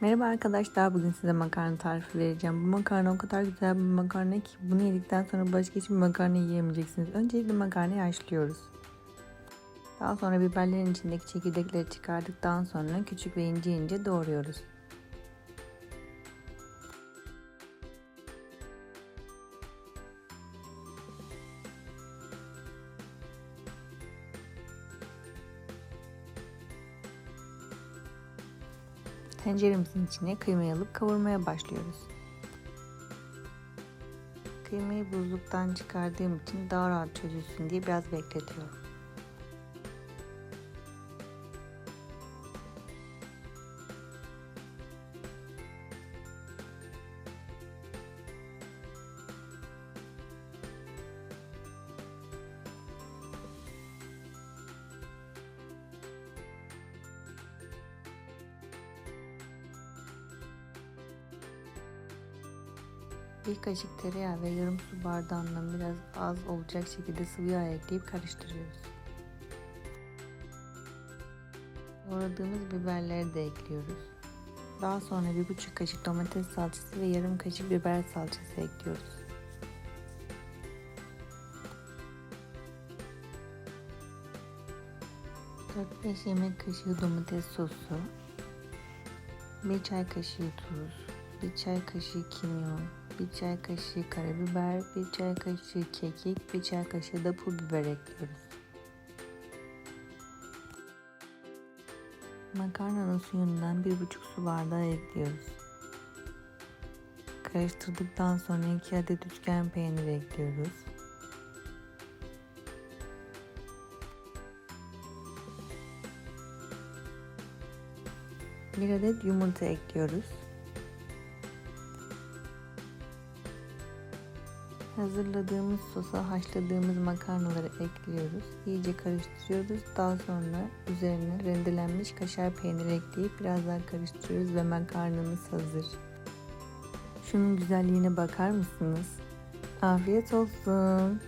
Merhaba arkadaşlar. Bugün size makarna tarifi vereceğim. Bu makarna o kadar güzel bir makarna ki bunu yedikten sonra başka hiçbir makarna yiyemeyeceksiniz. Öncelikle makarnayı haşlıyoruz. Daha sonra biberlerin içindeki çekirdekleri çıkardıktan sonra küçük ve ince ince doğruyoruz. Tenceremizin içine kıymayı alıp kavurmaya başlıyoruz. Kıymayı buzluktan çıkardığım için daha rahat çözülsün diye biraz bekletiyorum. Bir kaşık tereyağı ve yarım su bardağından biraz az olacak şekilde sıvı yağ ekleyip karıştırıyoruz. Doğradığımız biberleri de ekliyoruz. Daha sonra bir buçuk kaşık domates salçası ve yarım kaşık biber salçası ekliyoruz. Dört beş yemek kaşığı domates sosu, bir çay kaşığı tuz, bir çay kaşığı kimyon, bir çay kaşığı karabiber, bir çay kaşığı kekik, bir çay kaşığı da pul biber ekliyoruz. Makarnanın suyundan bir buçuk su bardağı ekliyoruz. Karıştırdıktan sonra iki adet üçgen peynir ekliyoruz. Bir adet yumurta ekliyoruz. Hazırladığımız sosa haşladığımız makarnaları ekliyoruz. İyice karıştırıyoruz. Daha sonra üzerine rendelenmiş kaşar peyniri ekleyip biraz daha karıştırıyoruz ve makarnamız hazır. Şunun güzelliğine bakar mısınız? Afiyet olsun.